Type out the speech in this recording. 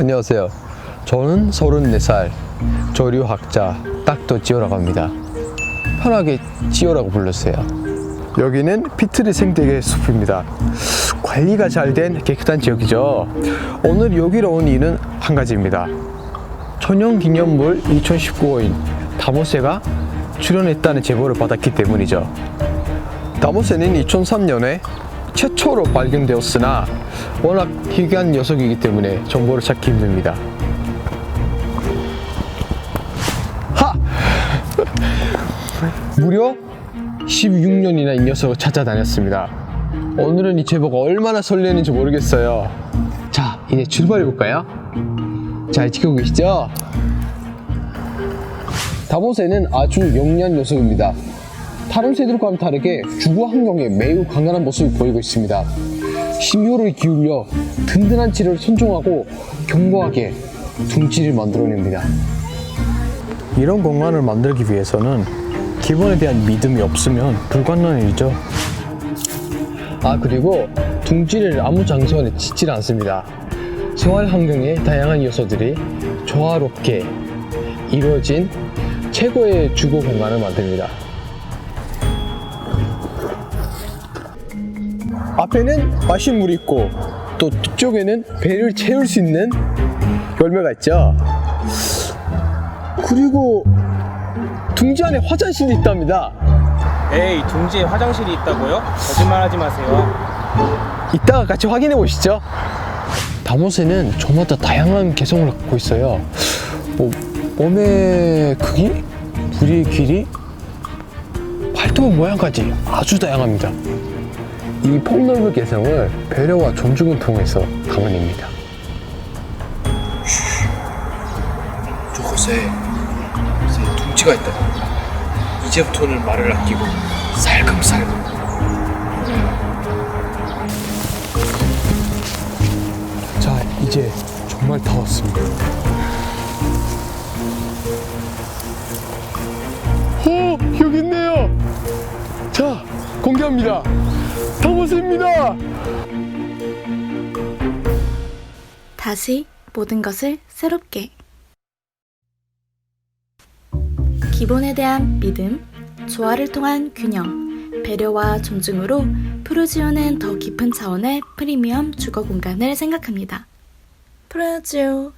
안녕하세요. 저는 34살 조류학자 딱도 지오라고 합니다. 편하게 지오라고 불렀어요. 여기는 피트리 생태계 숲입니다. 관리가 잘 된 깨끗한 지역이죠. 오늘 여기로 온 이유는 한 가지입니다. 천연 기념물 2019호인 다모새가 출연했다는 제보를 받았기 때문이죠. 다모새는 2003년에 최초로 발견되었으나 워낙 희귀한 녀석이기 때문에 정보를 찾기 힘듭니다. 하! 무려 16년이나 이 녀석을 찾아다녔습니다. 오늘은 이 제보가 얼마나 설레는지 모르겠어요. 자, 이제 출발해볼까요? 잘 지키고 계시죠? 다모새는 아주 영리한 녀석입니다. 다른 새들과는 다르게 주거 환경에 매우 강한한 모습을 보이고 있습니다. 심혈을 기울여 든든한 치를 선종하고 견고하게 둥지를 만들어냅니다. 이런 공간을 만들기 위해서는 기본에 대한 믿음이 없으면 불가능한 일이죠. 아 그리고 둥지를 아무 장소에 짓질 않습니다. 생활 환경에 다양한 요소들이 조화롭게 이루어진 최고의 주거 공간을 만듭니다. 앞에는 마신 물이 있고 또 뒤쪽에는 배를 채울 수 있는 열매가 있죠. 그리고 둥지 안에 화장실이 있답니다. 에이 둥지에 화장실이 있다고요? 거짓말하지 마세요. 이따가 같이 확인해 보시죠. 다모새는 저마다 다양한 개성을 갖고 있어요. 뭐, 몸의 크기, 부리의 길이, 팔뚝 모양까지 아주 다양합니다. 이 폭넓은 개성을 배려와 존중을 통해서 감아냅니다. 저곳에 새 둥지가 있다. 이제부터는 말을 아끼고 살금살금 자, 이제 정말 다 왔습니다. 오, 여기 있네요. 자, 공개합니다. 다모새입니다. 다시 모든 것을 새롭게. 기본에 대한 믿음, 조화를 통한 균형, 배려와 존중으로 프루지오는 더 깊은 차원의 프리미엄 주거 공간을 생각합니다. 프루지오